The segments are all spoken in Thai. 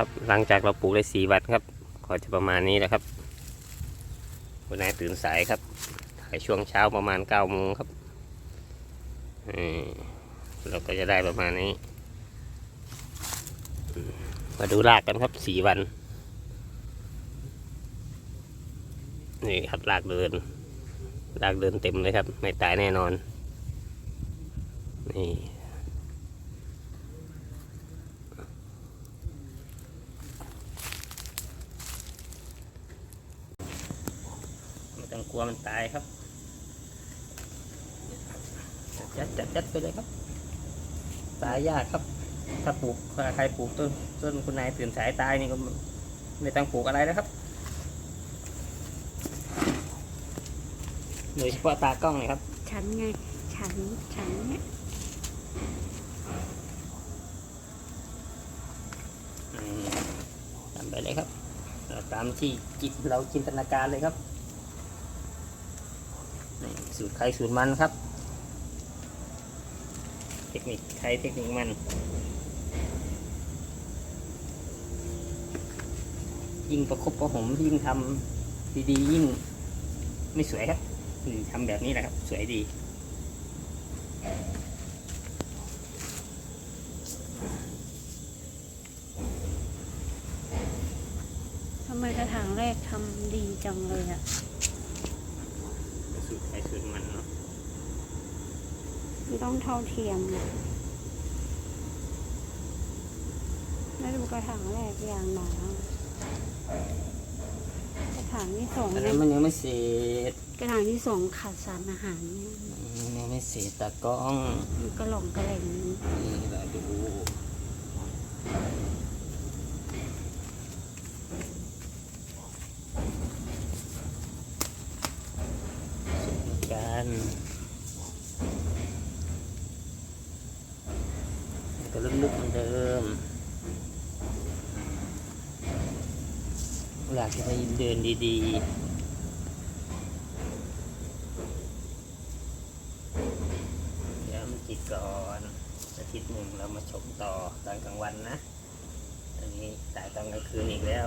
ครับ หลังจากเราปลูกได้สี่วันครับ ก็จะประมาณนี้แหละครับวันนายตื่นสายครับ ถ่ายช่วงเช้าประมาณเก้าโมงครับเราก็จะได้ประมาณนี้มมาดูรากกันครับสี่วัน นี่ครับรากเดิน รากเดินเต็มเลยครับ ไม่ตายแน่นอน นี่ ไม่ ต้องกลัวมันตายครับ จัดจัดจัดไปเลยครับ ตายยากครับ ถ้าปลูกถ้าใครปลูกต้นต้นคุณนายตื่นสายตายนี่ก็ไม่ต้องปลูกอะไรแล้วครับโดยเฉพาะตากล้องเลยครับ ฉันไง ฉัน ฉันเนี่ยอืมทำไปเลยครับเราตามที่จิตเราจินตนาการเลยครับนี่ สูตรใครสูตรมันครับ เทคนิคใครเทคนิคมัน ยิ่งประคบประหมยิ่งทำดีๆยิ่งไม่สวยครับทำแบบนี้แหละครับ สวยดีทำไมกระถางแรกทำดีจังเลยอะ สูตรใครสูตรมันเนาะ ไม่ ต้องเท่าเทียมอะแล้วดูกระถางแรกอย่างหนากระถางที่สองแต่เนี่นั้ยนมันยังไม่เสร็จกระถางที่สองขาดสารอาหารเนี่ยมันยังไม่เสร็จตากล้องมันก็หลงกระแหล่งนี่เราดูสุดกันมันก็ลึกๆเหมือนเดิม อยากจะให้เดินดีๆ เดี๋ยวมันจิตก่อนอาทิตย์หนึ่งเรามาชมต่อตอนกลางวันนะอันนี้สายตอนกลางคืนอีกแล้ว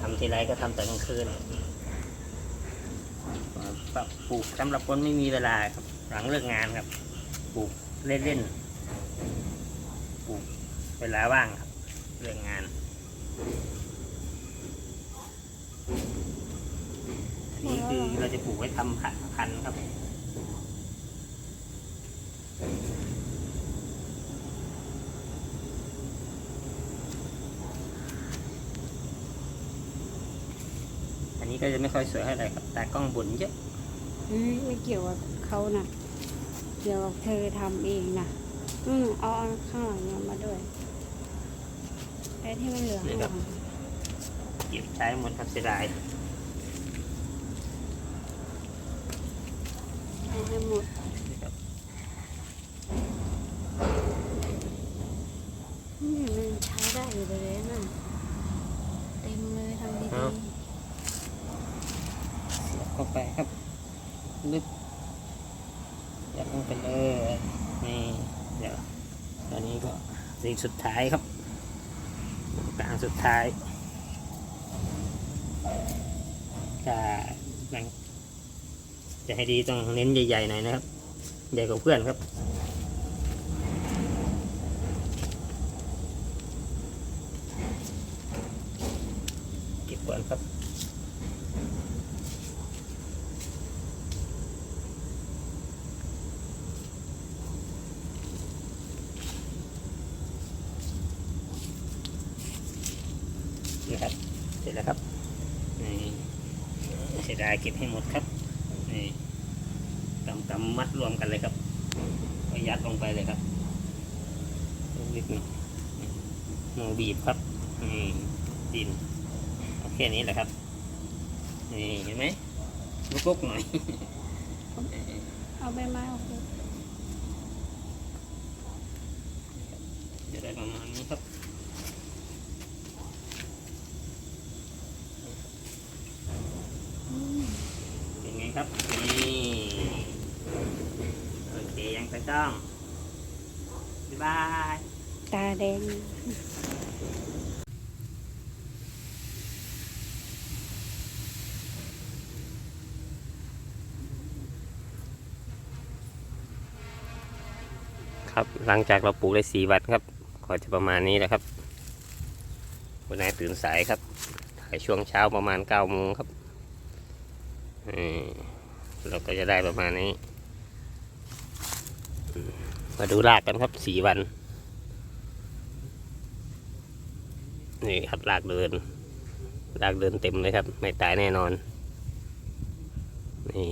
ทำทีไรก็ทำแต่กลางคืนปรับปลูกสำหรับคนไม่มีเวลาครับ หลังเลิกงานครับ ปลูกเล่นๆ ปลูกเวลาว่างครับเลิกงาน อันนี้ คือเราจะปลูกไว้ทำผันพันธุ์ครับอันนี้ก็จะไม่ค่อยสวยเท่าไหร่ครับตากล้องบุญเยอะเฮ้ยไม่เกี่ยวกับเขานะเกี่ยวกับเธอทำเองนะอืมเอาอันข้างหลังเนี่ยมาด้วยไอ้ที่มันเหลือข้างหลังเก็บใช้หมดครับเสียดาย เอา ให้หมดนี่มันใช้ได้อยู่เลยนะเต็มเลยทำดีเสียบเข้าไปครับลึกยัดลงไปเลยนี่เดี๋ยวตอนนี้ก็สิ่งสุดท้ายครับกลางสุดท้ายจะแบ่ง จะให้ดีต้องเน้นใหญ่ๆหน่อยนะครับ ใหญ่กว่าเพื่อนครับ เก็บก่อนครับนี่ครับ เสร็จแล้วครับนี่เสียดายเก็บให้หมดครับ นี่กำกำมัดรวมกันเลยครับก็ยัดลงไปเลยครับนิดหนึงมือบีบครับนี่ดินเอาแค่นี้แหละครับนี่เห็นไหมลุกๆหน่อยเอาใบไม้ออกไปจะได้ประมาณนี้ครับ ครับ นี่ โอเค ยังไปต้องบ๊ายบาย ตาแดง ครับหลังจากเราปลูกได้สี่วันครับ ก็จะประมาณนี้แหละครับ วันนี้ตื่นสายครับถ่ายช่วงเช้าประมาณเก้าโมงครับ เราก็จะได้ประมาณนี้มมาดูรากกันครับสี่วัน นี่ครับรากเดิน รากเดินเต็มเลยครับ ไม่ตายแน่นอน นี่